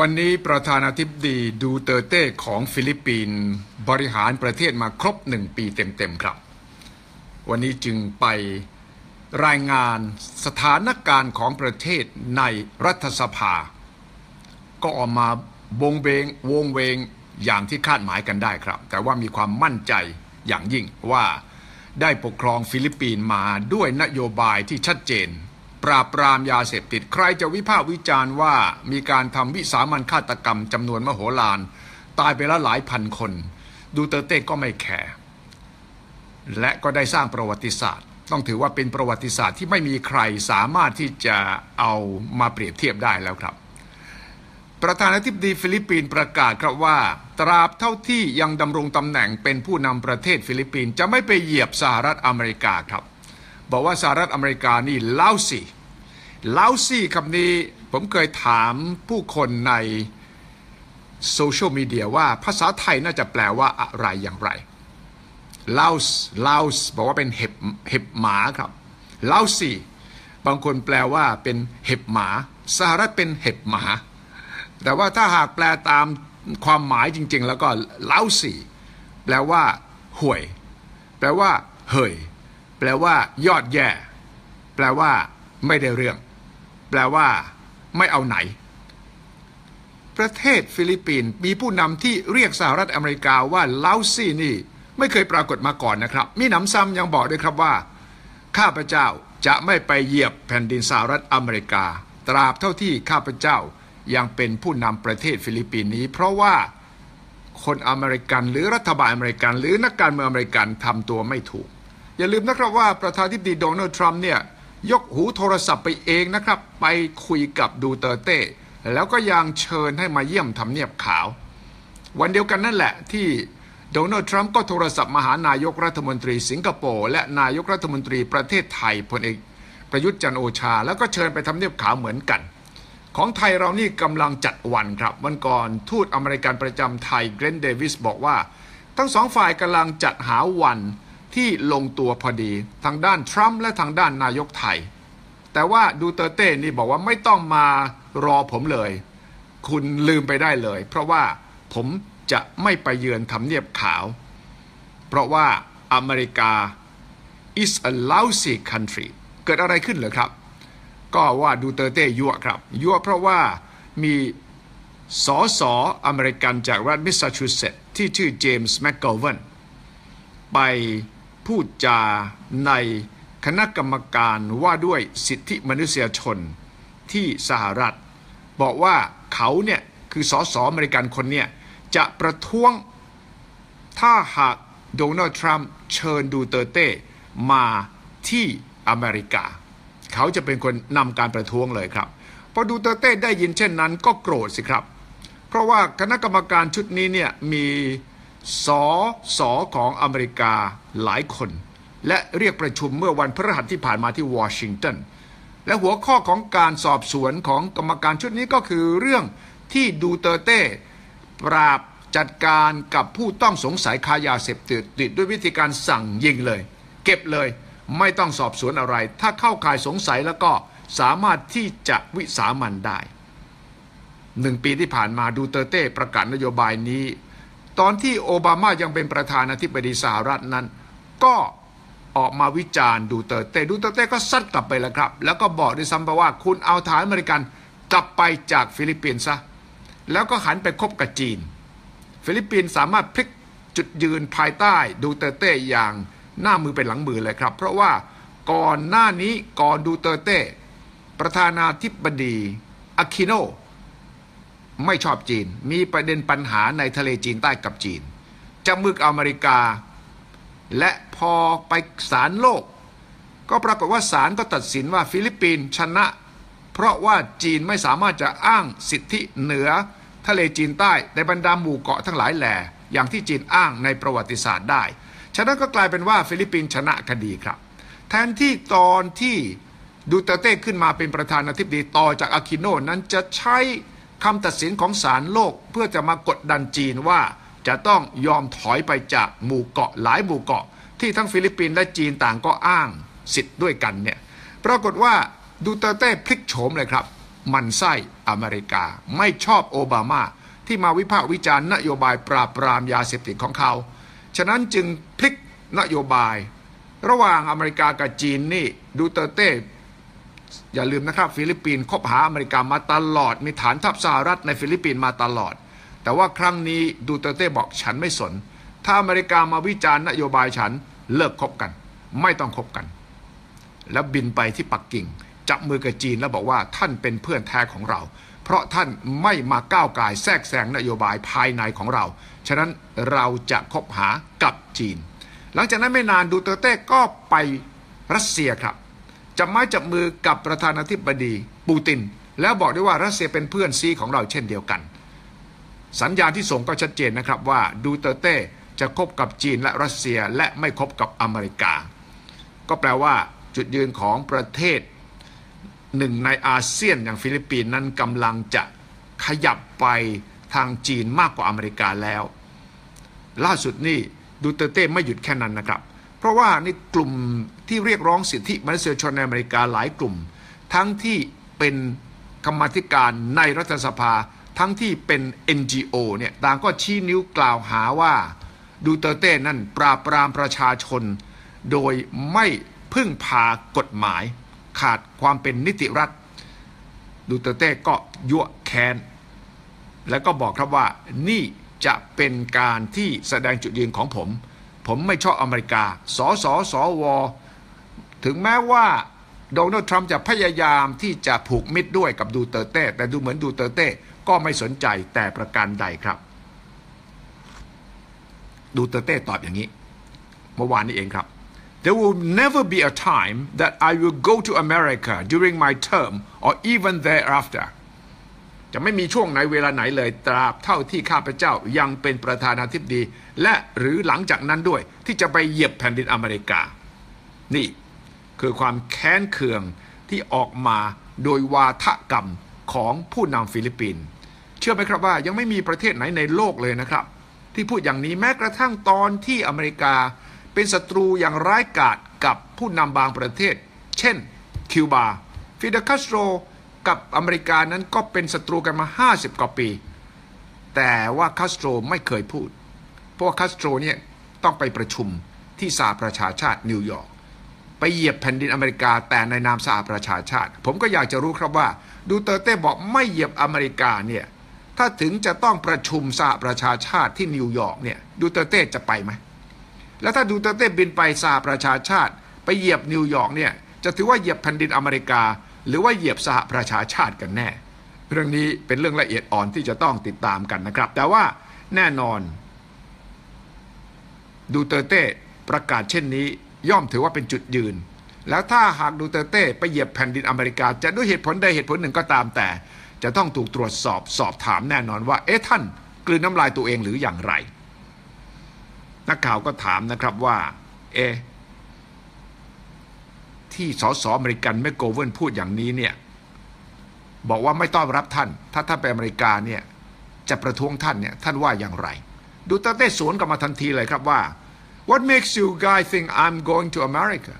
วันนี้ประธานาธิบดีดูเตอร์เต้ของฟิลิปปินส์บริหารประเทศมาครบหนึ่งปีเต็มๆครับ วันนี้จึงไปรายงานสถานการณ์ของประเทศในรัฐสภา ก็ออกมาบงเบงวงเวงอย่างที่คาดหมายกันได้ครับ แต่ว่ามีความมั่นใจอย่างยิ่งว่าได้ปกครองฟิลิปปินส์มาด้วยนโยบายที่ชัดเจน ปราบปรามยาเสพติด ใครจะวิพากษ์วิจารณ์ว่ามีการทำวิสามันฆาตกรรมจำนวนมโหฬารตายไปแล้วหลายพันคน ดูเตอร์เต้ก็ไม่แคร์และก็ได้สร้างประวัติศาสตร์ ต้องถือว่าเป็นประวัติศาสตร์ที่ไม่มีใครสามารถที่จะเอามาเปรียบเทียบได้แล้วครับ ประธานาธิบดีฟิลิปปินส์ประกาศครับว่า ตราบเท่าที่ยังดำรงตำแหน่งเป็นผู้นำประเทศฟิลิปปินส์จะไม่ไปเหยียบสหรัฐอเมริกาครับ บอกว่าสหรัฐอเมริกานี่ล่าสิเล่าสิคำนี้ผมเคยถามผู้คนในโซเชียลมีเดียว่าภาษาไทยน่าจะแปลว่าอะไรอย่างไรลาสลาสบอกว่าเป็นเห็บเห็บหมาครับลาสีบางคนแปลว่าเป็นเห็บหมา สหรัฐเป็นเห็บหมา แต่ว่าถ้าหากแปลตามความหมายจริง ๆ แล้วก็ลาสีแปลว่าห่วย แปลว่าเฮย แปลว่า ยอดแย่ แปลว่า ไม่ได้เรื่อง แปลว่า ไม่เอาไหน ประเทศฟิลิปปินส์มีผู้นำที่เรียกสหรัฐอเมริกาว่าลาซี่นี่ ไม่เคยปรากฏมาก่อนนะครับ มีหนำซ้ำยังบอกด้วยครับว่า ข้าพเจ้าจะไม่ไปเหยียบแผ่นดินสหรัฐอเมริกา ตราบเท่าที่ข้าพเจ้ายังเป็นผู้นำประเทศฟิลิปปินส์นี้ เพราะว่าคนอเมริกันหรือรัฐบาลอเมริกัน หรือนักการเมืองอเมริกันทำตัวไม่ถูก อย่าลืมนะครับว่าประธานาธิบดีโดนัลด์ทรัมป์เนี่ยยกหูโทรศัพท์ไปเองนะครับ ไปคุยกับดูเตอร์เต้แล้วก็ยังเชิญให้มาเยี่ยมทำเนียบขาว วันเดียวกันนั่นแหละที่โดนัลด์ทรัมป์ก็โทรศัพท์มาหานายกรัฐมนตรีสิงคโปร์และนายกรัฐมนตรีประเทศไทยพลเอกประยุทธ์จันโอชา แล้วก็เชิญไปทำเนียบขาวเหมือนกัน ของไทยเรานี่กำลังจัดวันครับ วันก่อนทูตอเมริกันประจำไทยเกรนเดวิสบอกว่า ทั้งสองฝ่ายกำลังจัดหาวัน ที่ลงตัวพอดี ทางด้านทรัมป์และทางด้านนายกไทย แต่ว่าดูเตอร์เต้นี่บอกว่าไม่ต้องมารอผมเลย คุณลืมไปได้เลย เพราะว่าผมจะไม่ไปเยือนทำเนียบขาว เพราะว่าอเมริกา is a lousy country เกิดอะไรขึ้นเหรอครับ ก็ว่าดูเตอร์เต้ยั่วครับ ยั่วเพราะว่ามีสอสออเมริกันจากรัฐมิสซาชูเซตส์ที่ชื่อเจมส์แมคโกเวนไป พูดจาในคณะกรรมการว่าด้วยสิทธิมนุษยชนที่สหรัฐ บอกว่าเขาเนี่ยคือสอสออเมริกันคนเนี่ยจะประท้วงถ้าหากโดนัลด์ทรัมป์เชิญดูเตอร์เต้มาที่อเมริกา เขาจะเป็นคนนำการประท้วงเลยครับพอดูเตอร์เต้ได้ยินเช่นนั้นก็โกรธสิครับ เพราะว่าคณะกรรมการชุดนี้เนี่ยมี สอสอของอเมริกาหลายคน และเรียกประชุมเมื่อวันพฤหัสที่ผ่านมาที่วอชิงตันและหัวข้อของการสอบสวนของกรรมการชุดนี้ก็คือเรื่องที่ดูเตอร์เต้ปราบจัดการกับผู้ต้องสงสัยค้ายาเสพติดด้วยวิธีการสั่งยิงเลย เก็บเลยไม่ต้องสอบสวนอะไร ถ้าเข้าข่ายสงสัยแล้วก็สามารถที่จะวิสามันได้หนึ่งปีที่ผ่านมาดูเตอร์เต้ประกาศนโยบายนี้ ตอนที่โอบามายังเป็นประธานาธิบดีสหรัฐนั้น ก็ออกมาวิจารณ์ดูเตอร์เต้ดูเตอร์เต้ก็ซัดกลับไปแล้วครับ แล้วก็บอกด้วยซ้ำไปว่าคุณเอาฐานอเมริกันกลับไปจากฟิลิปปินส์ซะแล้วก็หันไปคบกับจีน ฟิลิปปินส์สามารถพลิกจุดยืนภายใต้ดูเตอร์เต้อย่างหน้ามือเป็นหลังมือเลยครับ เพราะว่าก่อนหน้านี้ก่อนดูเตอร์เต้ประธานาธิบดีอาคิโน ไม่ชอบจีน มีประเด็นปัญหาในทะเลจีนใต้กับจีนจะมึกอเมริกา และพอไปศาลโลก ก็ปรากฏว่าศาลก็ตัดสินว่าฟิลิปปินส์ชนะ เพราะว่าจีนไม่สามารถจะอ้างสิทธิเหนือทะเลจีนใต้ในบรรดาหมู่เกาะทั้งหลายแหล่อย่างที่จีนอ้างในประวัติศาสตร์ได้ ฉะนั้นก็กลายเป็นว่าฟิลิปปินส์ชนะคดีครับ แทนที่ตอนที่ดูเตเต้ขึ้นมาเป็นประธานาธิบดีต่อจากอาคิโนนั้นจะใช้ คำตัดสินของศาลโลกเพื่อจะมากดดันจีนว่า จะต้องยอมถอยไปจากหมู่เกาะหลายหมู่เกาะ ที่ทั้งฟิลิปปินส์และจีนต่างก็อ้างสิทธิ์ด้วยกันเนี่ยปรากฏว่าดูเตเต้พลิกโฉมเลยครับ มันไส้อเมริกาไม่ชอบโอบามา ที่มาวิพากษ์วิจารณ์นโยบายปราบปรามยาเสพติดของเขา ฉะนั้นจึงพลิกนโยบาย ระหว่างอเมริกากับจีนนี่ดูเตเต้ อย่าลืมนะครับ ฟิลิปปินส์คบหาอเมริกามาตลอด มีฐานทัพสหรัฐในฟิลิปปินส์มาตลอด แต่ว่าครั้งนี้ดูเตอร์เต้บอกฉันไม่สน ถ้าอเมริกามาวิจารณ์นโยบายฉันเลิกคบกัน ไม่ต้องคบกัน แล้วบินไปที่ปักกิ่งจับมือกับจีนแล้วบอกว่าท่านเป็นเพื่อนแท้ของเรา เพราะท่านไม่มาก้าวไก่ายแทรกแซงนโยบายภายในของเรา ฉะนั้นเราจะคบหากับจีน หลังจากนั้นไม่นานดูเตอร์เต้ก็ไปรัสเซียครับ จับไม้จับมือกับประธานาธิบดีปูติน แล้วบอกด้วยว่ารัสเซียเป็นเพื่อนซีของเราเช่นเดียวกัน สัญญาณที่ส่งก็ชัดเจนนะครับว่าดูเตอร์เต้จะคบกับจีนและรัสเซียและไม่คบกับอเมริกา ก็แปลว่าจุดยืนของประเทศหนึ่งในอาเซียนอย่างฟิลิปปินส์นั้นกำลังจะขยับไปทางจีนมากกว่าอเมริกาแล้ว ล่าสุดนี่ดูเตอร์เต้ไม่หยุดแค่นั้นนะครับ เพราะว่าในกลุ่มที่เรียกร้องสิทธิมนุษยชนในอเมริกาหลายกลุ่ม ทั้งที่เป็นกรรมธิการในรัฐสภา ทั้งที่เป็น NGO เนี่ยต่างก็ชี้นิ้วกล่าวหาว่าดูเตอร์เต้นั่นปราบปรามประชาชน โดยไม่พึ่งพากฎหมาย ขาดความเป็นนิติรัฐดูเตอร์เต้ก็ยั่วแค้น แล้วก็บอกครับว่านี่จะเป็นการที่แสดงจุดยืนของผม ผมไม่ชอบอเมริกา สสสว ถึงแม้ว่าโดนัลด์ทรัมป์จะพยายามที่จะผูกมิตรด้วยกับดูเตอร์เต้ แต่ดูเหมือนดูเตอร์เต้ ก็ไม่สนใจแต่ประการใดครับ ดูเตอร์เต้ตอบอย่างนี้ เมื่อวานนี้เองครับ There will never be a time that I will go to America during my term or even thereafter จะไม่มีช่วงไหนเวลาไหนเลยตราบเท่าที่ข้าพเจ้ายังเป็นประธานาธิบดี และหรือหลังจากนั้นด้วยที่จะไปเหยียบแผ่นดินอเมริกา นี่คือความแค้นเคืองที่ออกมาโดยวาทกรรมของผู้นำฟิลิปปินส์เชื่อไหมครับว่ายังไม่มีประเทศไหนในโลกเลยนะครับ ที่พูดอย่างนี้แม้กระทั่งตอนที่อเมริกา เป็นศัตรูอย่างร้ายกาจกับผู้นำบางประเทศ เช่น คิวบา ฟิเดลคาสโตร กับอเมริกานั้นก็เป็นศัตรูกันมา 50 กว่าปี แต่ว่าคาสโตรไม่เคยพูด เพราะว่าคาสโตรเนี่ยต้องไปประชุมที่สหประชาชาตินิวยอร์กไปเหยียบแผ่นดินอเมริกาแต่ในนามสหประชาชาติ ผมก็อยากจะรู้ครับว่า ดูเตอร์เต้บอกไม่เหยียบอเมริกาเนี่ยถ้าถึงจะต้องประชุมสหประชาชาติที่นิวยอร์กเนี่ยดูเตอร์เต้จะไปไหมแล้วถ้าดูเตอร์เต้บินไปสหประชาชาติ ไปเหยียบนิวยอร์กเนี่ยจะถือว่าเหยียบแผ่นดินอเมริกา หรือว่าเหยียบสหประชาชาติกันแน่ เรื่องนี้เป็นเรื่องละเอียดอ่อนที่จะต้องติดตามกันนะครับ แต่ว่าแน่นอน ดูเตอร์เต้ประกาศเช่นนี้ย่อมถือว่าเป็นจุดยืน แล้วถ้าหากดูเตอร์เต้ไปเหยียบแผ่นดินอเมริกา จะด้วยเหตุผลใดเหตุผลหนึ่งก็ตามแต่ จะต้องถูกตรวจสอบสอบถามแน่นอนว่า เอ๊ะท่านกลืนน้ำลายตัวเองหรืออย่างไร นักข่าวก็ถามนะครับว่า เอ๊ะ ที่สสอเมริกันแมกโกเวนพูดอย่างนี้เนี่ยบอกว่าไม่ต้อนรับท่าน ถ้าท่านไปอเมริกาเนี่ยจะประท้วงท่านเนี่ยท่านว่าอย่างไร ดูเตอร์เต้สวนกลับมาทันทีเลยครับว่า What makes you guys think I'm going to America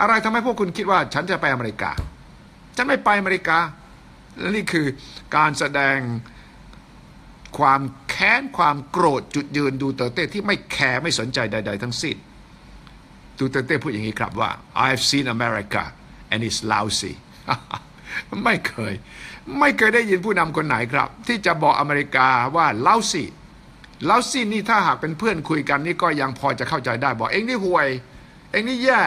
อะไรทำให้พวกคุณคิดว่าฉันจะไปอเมริกา ฉันไม่ไปอเมริกา และนี่คือการแสดงความแค้นความโกรธจุดยืนดูเตอร์เต้ที่ไม่แคร์ไม่สนใจใด ๆ ทั้งสิ้น ดูเตเต้พูดอย่างนี้ครับว่า I've seen America and it's lousy ไม่เคย ไม่เคยได้ยินผู้นำคนไหนครับ ที่จะบอกอเมริกาว่า lousy lousy นี่ถ้าหากเป็นเพื่อนคุยกันนี่ก็ยังพอจะเข้าใจได้บอกเองนี่ห่วย เองนี่แย่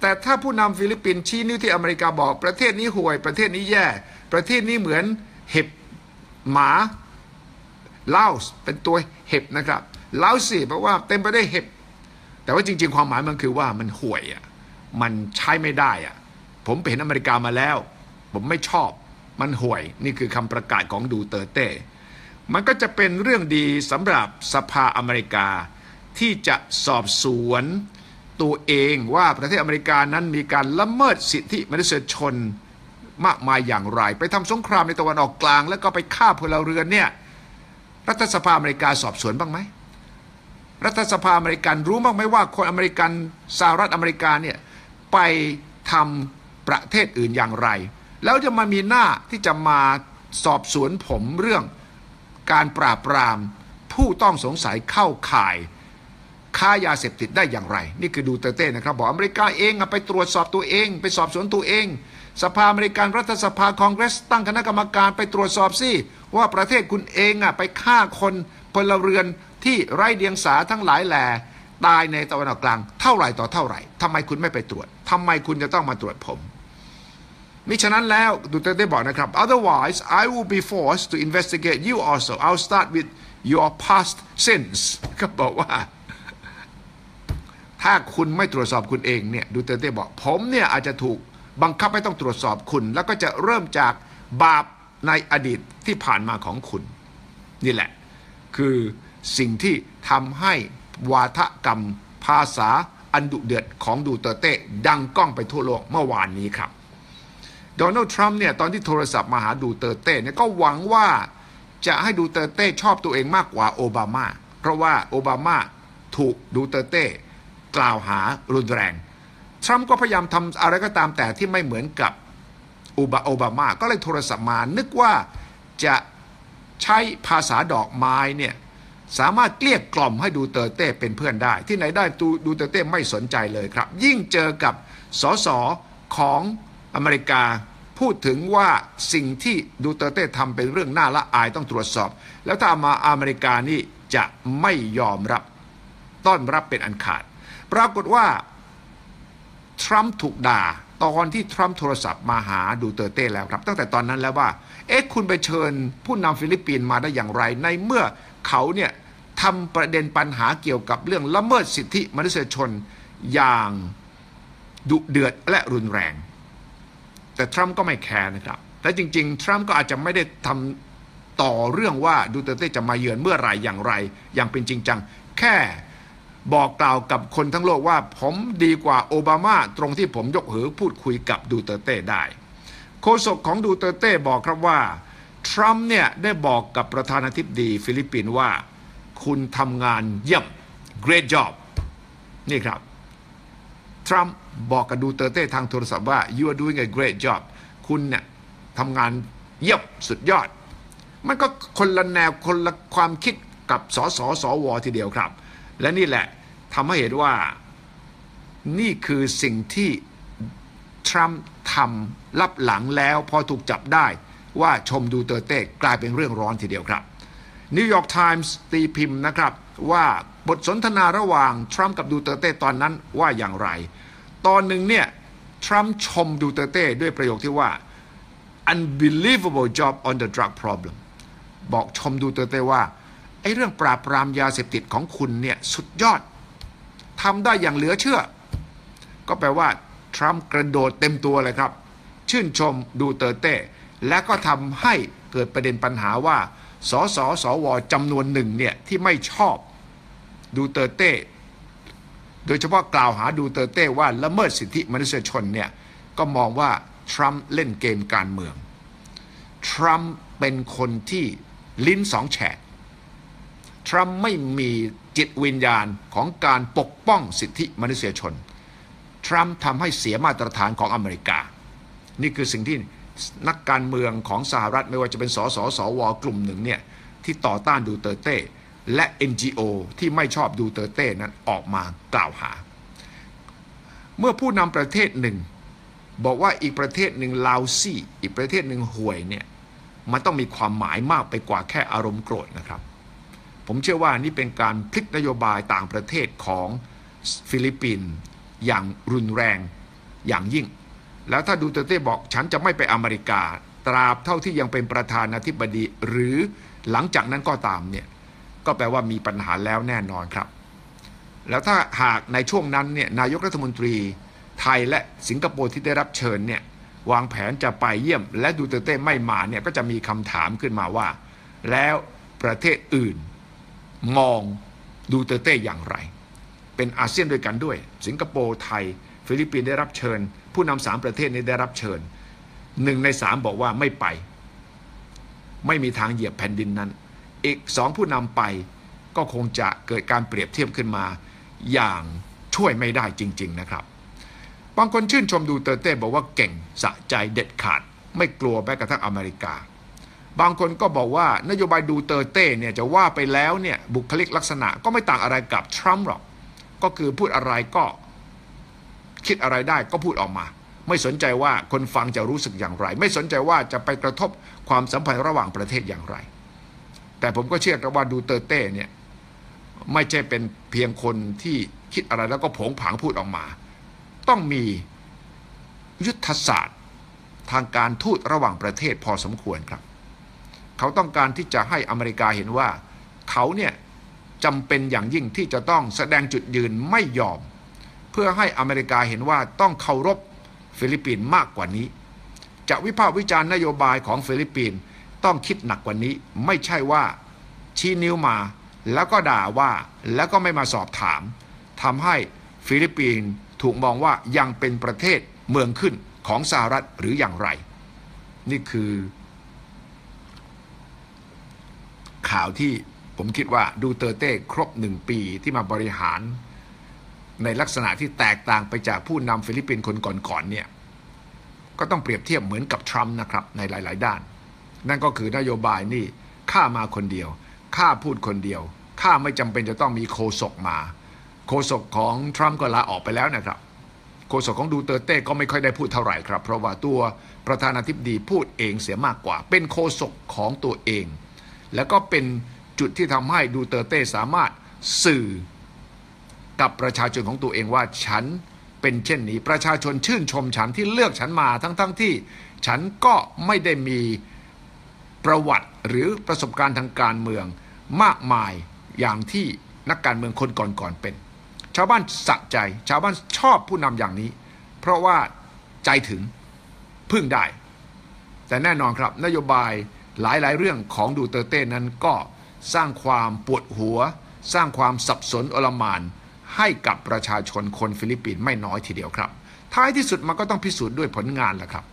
แต่ถ้าผู้นำฟิลิปปินส์ชี้นิ้วที่อเมริกาบอกประเทศนี้ห่วย ประเทศนี้แย่ ประเทศนี้เหมือนเห็บหมาลาสเป็นตัวเห็บนะครับลาสิเพราะว่าเต็มไปด้วยเห็บ แต่ว่าจริง ๆ ความหมายมันคือว่ามันห่วยอะมันใช้ไม่ได้อะผมไปเห็นอเมริกามาแล้ว ผมไม่ชอบมันห่วย นี่คือคำประกาศของดูเตอร์เต้ มันก็จะเป็นเรื่องดีสำหรับสภาอเมริกา ที่จะสอบสวนตัวเองว่าประเทศอเมริกานั้นมีการละเมิดสิทธิมนุษยชนมากมายอย่างไร ไปทำสงครามในตะวันออกกลาง แล้วก็ไปฆ่าพลเรือนเนี่ยรัฐสภาอเมริกาสอบสวนบ้างไหม รัฐสภาอเมริกันรู้บ้างไหมว่าคนอเมริกันสหรัฐอเมริกาเนี่ยไปทำประเทศอื่นอย่างไร แล้วจะมามีหน้าที่จะมาสอบสวนผมเรื่องการปราบปราม ผู้ต้องสงสัยเข้าข่าย ค้ายาเสพติดได้อย่างไร นี่คือดูเตเต้นะครับ บอกอเมริกาเองไปตรวจสอบตัวเอง ไปสอบสวนตัวเอง สภาอเมริกันรัฐสภาคองเกรส ตั้งคณะกรรมการไปตรวจสอบสิว่าประเทศคุณเองอะไปฆ่าคนพลเรือน ที่ไร้เดียงสาทั้งหลายแหล่ตายในตะวันออกกลาง เท่าไหร่ต่อเท่าไหร่ทำไมคุณไม่ไปตรวจทำไมคุณจะต้องมาตรวจผม มิฉะนั้นแล้วดูเตอร์เต้บอกนะครับ otherwise I will be forced to investigate you also I'll start with your past sins ก็บอกว่า ถ้าคุณไม่ตรวจสอบคุณเองเนี่ยดูเตเต้บอก ผมเนี่ยอาจจะถูกบังคับให้ต้องตรวจสอบคุณ แล้วก็จะเริ่มจากบาปในอดีตที่ผ่านมาของคุณ นี่แหละ คือ สิ่งที่ทำให้วาทกรรมภาษาอันดุเดือดของดูเตอร์เต้ดังก้องไปทั่วโลกเมื่อวานนี้ครับโดนัลด์ทรัมป์เนี่ยตอนที่โทรศัพท์มาหาดูเตอร์เต้เนี่ยก็หวังว่าจะให้ดูเตอร์เต้ชอบตัวเองมากกว่าโอบามาเพราะว่าโอบามาถูกดูเตอร์เต้กล่าวหารุนแรง ทรัมป์ก็พยายามทำอะไรก็ตามแต่ที่ไม่เหมือนกับโอบาโอบามาก็เลยโทรศัพท์มานึกว่าจะใช้ภาษาดอกไม้เนี่ย สามารถเกลี้ยกล่อมให้ดูเตอร์เต้เป็นเพื่อนได้ ที่ไหนได้ดูดูเตอร์เต้ไม่สนใจเลยครับ ยิ่งเจอกับสสของอเมริกาพูดถึงว่าสิ่งที่ดูเตอร์เต้ทำเป็นเรื่องน่าละอายต้องตรวจสอบ แล้วถ้ามาอเมริกานี่จะไม่ยอมรับ ต้อนรับเป็นอันขาด ปรากฏว่า ทรัมป์ถูกด่า ตอนที่ทรัมป์โทรศัพท์มาหาดูเตอร์เต้แล้วครับ ตั้งแต่ตอนนั้นแล้วว่า เอ๊ะคุณไปเชิญผู้นำฟิลิปปินส์มาได้อย่างไรในเมื่อ เขาเนี่ยทำประเด็นปัญหาเกี่ยวกับเรื่องละเมิดสิทธิมนุษยชนอย่างดุเดือดและรุนแรง แต่ทรัมป์ก็ไม่แคร์นะครับแต่จริงๆ ทรัมป์ก็อาจจะไม่ได้ทำต่อเรื่องว่าดูเตเต้จะมาเยือนเมื่อไหร่อย่างไร อย่างเป็นจริงจัง แค่บอกกล่าวกับคนทั้งโลกว่าผมดีกว่าโอบามาตรงที่ผมยกหูพูดคุยกับดูเตเต้ได้ โฆษกของดูเตเต้บอกครับว่า ทรัมป์เนี่ยได้บอกกับประธานาธิบดีฟิลิปปินส์ว่า คุณทำงานเยี่ยม great job นี่ครับ ทรัมป์บอกกับดูเตอร์เต้ทางโทรศัพท์ว่า you are doing a great job คุณเนี่ยทำงานเยี่ยมสุดยอด มันก็คนละแนวคนละความคิดกับสสสวทีเดียวครับ และนี่แหละทำให้เห็นว่านี่คือสิ่งที่ทรัมป์ทำรับหลังแล้วพอถูกจับได้ ว่าชมดูเตอร์เต้กลายเป็นเรื่องร้อนทีเดียวครับนิวยอร์กไทมส์ตีพิมพ์นะครับ ว่าบทสนทนาระหว่างทรัมป์กับดูเตอร์เต้ตอนนั้นว่าอย่างไร ตอนหนึ่งเนี่ยทรัมป์ชมดูเตอร์เต้ด้วยประโยคที่ว่า unbelievable job on the drug problem บอกชมดูเตอร์เต้ว่าไอ้เรื่องปราบปรามยาเสพติดของคุณเนี่ยสุดยอดทำได้อย่างเหลือเชื่อ ก็แปลว่าทรัมป์กระโดดเต็มตัวเลยครับ ชื่นชมดูเตอร์เต้ และก็ทำให้เกิดประเด็นปัญหาว่าสสสวจำนวนหนึ่งเนี่ยที่ไม่ชอบดูเตอร์เต้ โดยเฉพาะกล่าวหาดูเตอร์เต้ว่าละเมิดสิทธิมนุษยชนเนี่ยก็มองว่าทรัมป์เล่นเกมการเมือง ทรัมป์เป็นคนที่ลิ้นสองแฉก ทรัมป์ไม่มีจิตวิญญาณของการปกป้องสิทธิมนุษยชน ทรัมป์ทำให้เสียมาตรฐานของอเมริกา นี่คือสิ่งที่ นักการเมืองของสหรัฐไม่ว่าจะเป็นสสสวกลุ่มหนึ่งเนี่ยที่ต่อต้านดูเตอร์เต้และ NGO ที่ไม่ชอบดูเตอร์เต้นั้นออกมากล่าวหา เมื่อผู้นำประเทศหนึ่ง บอกว่าอีกประเทศหนึ่งลาวซี่อีกประเทศหนึ่งห่วยเนี่ยมันต้องมีความหมายมากไปกว่าแค่อารมณ์โกรธนะครับ ผมเชื่อว่านี่เป็นการพลิกนโยบายต่างประเทศของฟิลิปปินส์อย่างรุนแรงอย่างยิ่ง แล้วถ้าดูเตเต้บอกฉันจะไม่ไปอเมริกา ตราบเท่าที่ยังเป็นประธานาธิบดี หรือหลังจากนั้นก็ตามเนี่ยก็แปลว่ามีปัญหาแล้วแน่นอนครับ แล้วถ้าหากในช่วงนั้นเนี่ยนายกรัฐมนตรี ไทยและสิงคโปร์ที่ได้รับเชิญเนี่ยวางแผนจะไปเยี่ยม และดูเตเต้ไม่มาเนี่ยก็จะมีคำถามขึ้นมาว่า แล้วประเทศอื่น มองดูเตเต้อย่างไร เป็นอาเซียนด้วยกันด้วย สิงคโปร์ไทย ฟิลิปปินส์ได้รับเชิญ ผู้นำสามประเทศนี้ได้รับเชิญหนึ่งในสามบอกว่าไม่ไป ไม่มีทางเหยียบแผ่นดินนั้น อีกสองผู้นำไปก็คงจะเกิดการเปรียบเทียบขึ้นมา อย่างช่วยไม่ได้จริง ๆนะครับบางคนชื่นชมดูเตอร์เต้บอกว่าเก่งสะใจเด็ดขาด ไม่กลัวแม้กระทั่งอเมริกา บางคนก็บอกว่านโยบายดูเตอร์เต้เนี่ยจะว่าไปแล้วเนี่ยบุคลิกลักษณะก็ไม่ต่างอะไรกับทรัมป์หรอก ก็คือพูดอะไรก็ คิดอะไรได้ก็พูดออกมา ไม่สนใจว่าคนฟังจะรู้สึกอย่างไร ไม่สนใจว่าจะไปกระทบความสัมพันธ์ระหว่างประเทศอย่างไร แต่ผมก็เชื่อกันว่าดูเตอร์เต้เนี่ยไม่ใช่เป็นเพียงคนที่คิดอะไรแล้วก็ผงผางพูดออกมา ต้องมียุทธศาสตร์ทางการทูตระหว่างประเทศพอสมควรครับ เขาต้องการที่จะให้อเมริกาเห็นว่า เขาเนี่ยจำเป็นอย่างยิ่งที่จะต้องแสดงจุดยืนไม่ยอม พื่อให้อเมริกาเห็นว่าต้องเคารพฟิลิปปินส์มากกว่านี้ จะวิพากษ์วิจารณ์นโยบายของฟิลิปปินส์ต้องคิดหนักกว่านี้ ไม่ใช่ว่าชี้นิ้วมา แล้วก็ด่าว่าแล้วก็ไม่มาสอบถามทำให้ฟิลิปปินส์ถูกมองว่ายังเป็นประเทศเมืองขึ้นของสหรัฐหรืออย่างไร นี่คือ ข่าวที่ผมคิดว่าดูเตอร์เต้ครบหนึ่งปีที่มาบริหาร ในลักษณะที่แตกต่างไปจากผู้นำฟิลิปปินส์คนก่อนๆเนี่ยก็ต้องเปรียบเทียบเหมือนกับทรัมป์นะครับในหลาย ๆ ด้าน นั่นก็คือนโยบายนี่ข้ามาคนเดียวข้าพูดคนเดียวข้าไม่จำเป็นจะต้องมีโคศกมา โคศกของทรัมป์ก็ลาออกไปแล้วนะครับโฆษกของดูเตอร์เต้ก็ไม่ค่อยได้พูดเท่าไหร่ครับ เพราะว่าตัวประธานาธิบดีพูดเองเสียมากกว่า เป็นโฆษกของตัวเอง แล้วก็เป็นจุดที่ทำให้ดูเตอร์เต้สามารถสื่อ กับประชาชนของตัวเองว่าฉันเป็นเช่นนี้ประชาชนชื่นชมฉันที่เลือกฉันมาทั้งๆทที่ ฉันก็ไม่ได้มีประวัติหรือประสบการณ์ทางการเมืองมากมายอย่างที่นักการเมืองคนก่อนๆเป็น ชาวบ้านสะใจ ชาวบ้านชอบผู้นำอย่างนี้ เพราะว่าใจถึงพึ่งได้ แต่แน่นอนครับ นโยบายหลายๆ เรื่องของดูเตอร์เต้นั้นก็สร้างความปวดหัว สร้างความสับสนอลมาน ให้กับประชาชนคนฟิลิปปินส์ไม่น้อยทีเดียวครับ ท้ายที่สุดมันก็ต้องพิสูจน์ด้วยผลงานแหละครับ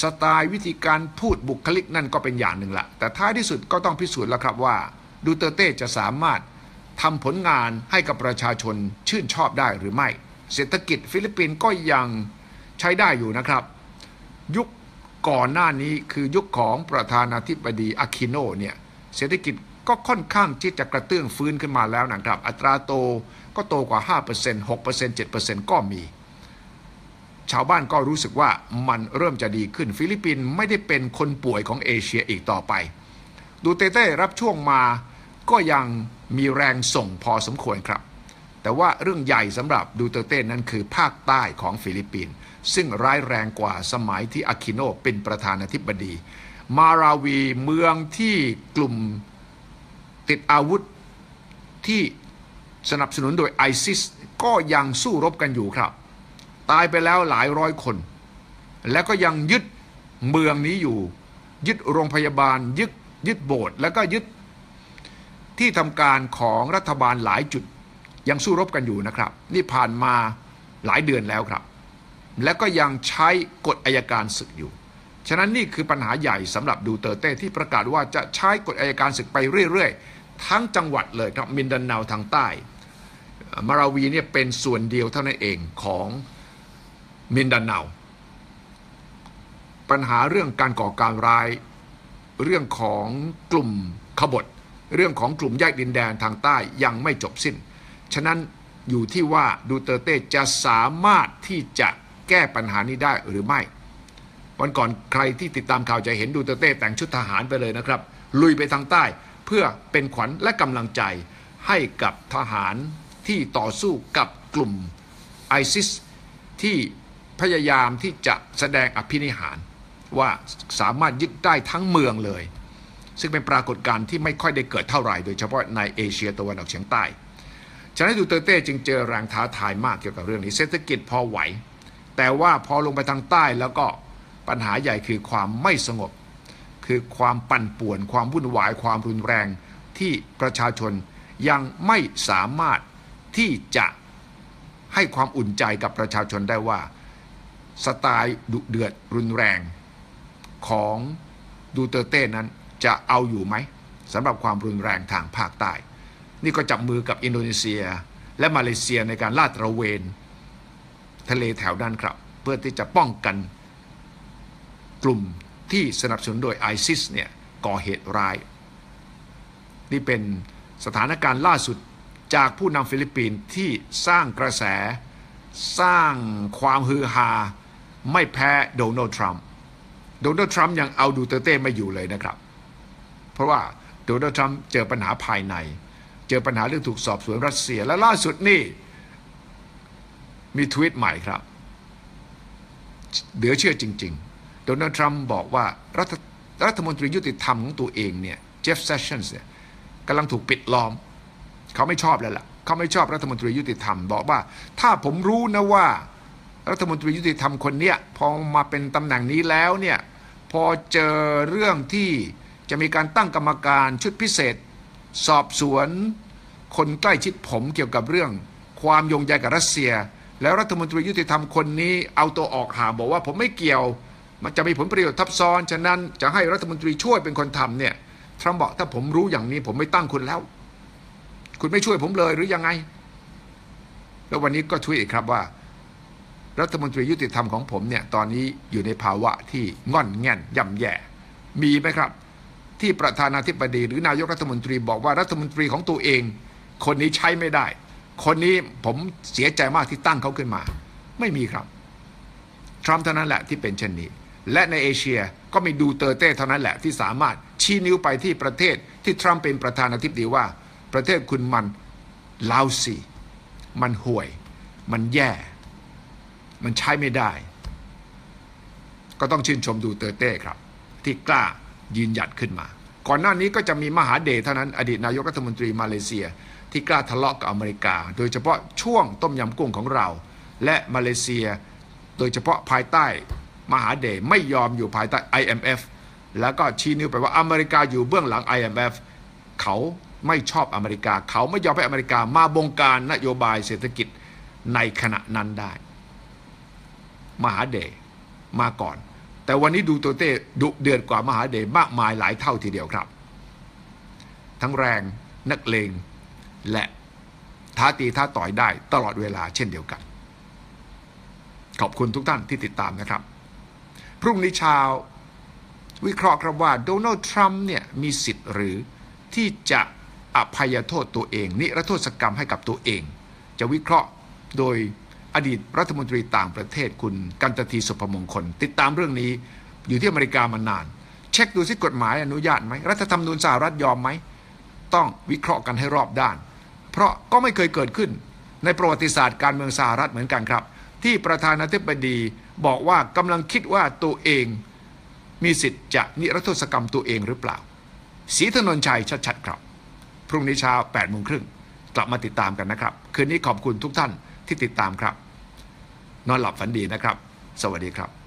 สไตล์วิธีการพูดบุคลิกนั่นก็เป็นอย่างหนึ่งละแต่ท้ายที่สุดก็ต้องพิสูจน์แล้วครับว่าดูเตอร์เต้จะสามารถทำผลงานให้กับประชาชนชื่นชอบได้หรือไม่ เศรษฐกิจฟิลิปปินส์ก็ยังใช้ได้อยู่นะครับ ยุคก่อนหน้านี้คือยุคของประธานาธิบดีอาคิโนเนี่ยเศรษฐกิจ ก็ค่อนข้างที่จะกระเตื้องฟื้นขึ้นมาแล้วนะครับ อัตราโตก็โตกว่า 5% 6% 7%ก็มี ชาวบ้านก็รู้สึกว่ามันเริ่มจะดีขึ้นฟิลิปปินส์ไม่ได้เป็นคนป่วยของเอเชียอีกต่อไป ดูเตเต้รับช่วงมาก็ยังมีแรงส่งพอสมควรครับ แต่ว่าเรื่องใหญ่สำหรับดูเตเต้นั้นคือภาคใต้ของฟิลิปปินส์ซึ่งร้ายแรงกว่าสมัยที่อาคิโนเป็นประธานาธิบดี มาราวีเมืองที่กลุ่ม ติดอาวุธที่สนับสนุนโดยไอซิสก็ยังสู้รบกันอยู่ครับ ตายไปแล้วหลายร้อยคน และก็ยังยึดเมืองนี้อยู่ ยึดโรงพยาบาล ยึดยึดโบสถ์แล้วก็ยึดที่ทำการของรัฐบาลหลายจุดยังสู้รบกันอยู่นะครับ นี่ผ่านมาหลายเดือนแล้วครับ และก็ยังใช้กฎอายการศึกอยู่ ฉะนั้นนี่คือปัญหาใหญ่สำหรับดูเตอร์เต้ที่ประกาศว่าจะใช้กฎอายการศึกไปเรื่อยๆ ทั้งจังหวัดเลยครับมินดันนาวทางใต้ มาราวีเนี่ยเป็นส่วนเดียวเท่านั้นเองของมินดันนาวปัญหาเรื่องการก่อการร้าย เรื่องของกลุ่มขบฏ เรื่องของกลุ่มแยกดินแดนทางใต้ยังไม่จบสิ้น ฉะนั้นอยู่ที่ว่าดูเตอร์เต้จะสามารถที่จะแก้ปัญหานี้ได้หรือไม่ วันก่อนใครที่ติดตามข่าวจะเห็นดูเตเต้แต่งชุดทหารไปเลยนะครับ ลุยไปทางใต้เพื่อเป็นขวัญและกำลังใจให้กับทหารที่ต่อสู้กับกลุ่มไอซิสที่พยายามที่จะแสดงอภินิหาร ว่าสามารถยึดได้ทั้งเมืองเลย ซึ่งเป็นปรากฏการณ์ที่ไม่ค่อยได้เกิดเท่าไหร่ โดยเฉพาะในเอเชียตะวันออกเฉียงใต้ ฉะนั้นดูเตเต้จึงเจอแรงท้าทายมากเกี่ยวกับเรื่องนี้เศรษฐกิจพอไหว แต่ว่าพอลงไปทางใต้แล้วก็ ปัญหาใหญ่คือความไม่สงบ คือความปั่นป่วน ความวุ่นวาย ความรุนแรงที่ประชาชนยังไม่สามารถที่จะให้ความอุ่นใจกับประชาชนได้ว่า สไตล์ดุเดือดรุนแรงของดูเตอร์เต้นั้นจะเอาอยู่ไหมสำหรับความรุนแรงทางภาคใต้ นี่ก็จับมือกับอินโดนีเซีย และมาเลเซียในการลาดตระเวน ทะเลแถวนั้นครับ เพื่อที่จะป้องกัน กลุ่มที่สนับสนุนโดยไอซิสเนี่ยก่อเหตุร้าย นี่เป็นสถานการณ์ล่าสุดจากผู้นำฟิลิปปินส์ที่สร้างกระแส สร้างความฮือฮา ไม่แพ้โดนัลด์ทรัมป์โดนัลด์ทรัมป์ยังเอาดูเตอร์เต้ไม่อยู่เลยนะครับ เพราะว่าโดนัลด์ทรัมป์เจอปัญหาภายใน เจอปัญหาเรื่องถูกสอบสวนรัสเซียและล่าสุดนี่มีทวีตใหม่ครับเหลือเชื่อจริง ๆ ดนัลด์ทรัมป์บอกว่ารัฐรัฐมนตรียุติธรรมของตัวเองเนี่ยเจฟฟ์เซชันส์เนี่ยกำลังถูกปิดล้อม เขาไม่ชอบแล้วล่ะ เขาไม่ชอบรัฐมนตรียุติธรรม บอกว่า ถ้าผมรู้นะว่า รัฐมนตรียุติธรรมคนเนี้ยพอมาเป็นตำแหน่งนี้แล้วเนี่ยพอเจอเรื่องที่จะมีการตั้งกรรมการชุดพิเศษ สอบสวน คนใกล้ชิดผมเกี่ยวกับเรื่อง ความโยงใยกับรัสเซีย แล้วรัฐมนตรียุติธรรมคนนี้เอาตัวออกหาบอกว่าผมไม่เกี่ยว มันจะมีผลประโยชน์ทับซ้อน ฉะนั้นจะให้รัฐมนตรีช่วยเป็นคนทำเนี่ยทรัมป์บอกถ้าผมรู้อย่างนี้ผมไม่ตั้งคุณแล้ว คุณไม่ช่วยผมเลยหรือยังไง แล้ววันนี้ก็ช่วยอีกครับว่า รัฐมนตรียุติธรรมของผมเนี่ยตอนนี้อยู่ในภาวะที่ง่อนแง่นย่ำแย่ มีไหมครับ ที่ประธานาธิบดีหรือนายกรัฐมนตรีบอกว่ารัฐมนตรีของตัวเอง คนนี้ใช้ไม่ได้ คนนี้ผมเสียใจมากที่ตั้งเขาขึ้นมา ไม่มีครับทรัมป์เท่านั้นแหละที่เป็นเช่นนี้ และในเอเชียก็มีดูเตอร์เต้เท่านั้นแหละที่สามารถชี้นิ้วไปที่ประเทศที่ทรัมป์เป็นประธานาธิบดีว่า ประเทศคุณมันลาวซีมันห่วย มันแย่ มันใช้ไม่ได้ ก็ต้องชื่นชมดูเตอร์เต้ครับ ที่กล้ายืนหยัดขึ้นมา ก่อนหน้านี้ก็จะมีมหาเดชเท่านั้น อดีตนายกรัฐมนตรีมาเลเซีย ที่กล้าทะเลาะกับอเมริกา โดยเฉพาะช่วงต้มยำกุ้งของเรา และมาเลเซีย โดยเฉพาะภายใต้ มหาเดชไม่ยอมอยู่ภายใต้ IMF แล้วก็ชี้นิ้วไปว่าอเมริกาอยู่เบื้องหลัง IMF เขาไม่ชอบอเมริกา เขาไม่ยอมให้อเมริกามาบงการนโยบายเศรษฐกิจในขณะนั้นได้ มหาเดชมาก่อน แต่วันนี้ดูตัวเต้ดุเดือดกว่ามหาเดชมากมายหลายเท่าทีเดียวครับ ทั้งแรงนักเลงและท้าตีท้าต่อยได้ตลอดเวลาเช่นเดียวกัน ขอบคุณทุกท่านที่ติดตามนะครับ พรุ่งนี้เช้า วิเคราะห์ครับว่าโดนัลด์ทรัมป์เนี่ยมีสิทธิ์หรือที่จะอภัยโทษตัวเอง นิรโทษกรรมให้กับตัวเอง จะวิเคราะห์โดยอดีตรัฐมนตรีต่างประเทศคุณกันตทีสุภมงคล ติดตามเรื่องนี้อยู่ที่อเมริกามานาน เช็คดูสิกฎหมายอนุญาตไหมรัฐธรรมนูญสหรัฐยอมไหมต้องวิเคราะห์กันให้รอบด้าน เพราะก็ไม่เคยเกิดขึ้น ในประวัติศาสตร์การเมืองสหรัฐเหมือนกันครับ ที่ประธานาธิบดี บอกว่ากำลังคิดว่าตัวเองมีสิทธิ์จะนิรโทษกรรมตัวเองหรือเปล่าศรีถนนชัยชัดๆครับ พรุ่งนี้เช้า8โมงครึ่งกลับมาติดตามกันนะครับ คืนนี้ขอบคุณทุกท่านที่ติดตามครับ นอนหลับฝันดีนะครับ สวัสดีครับ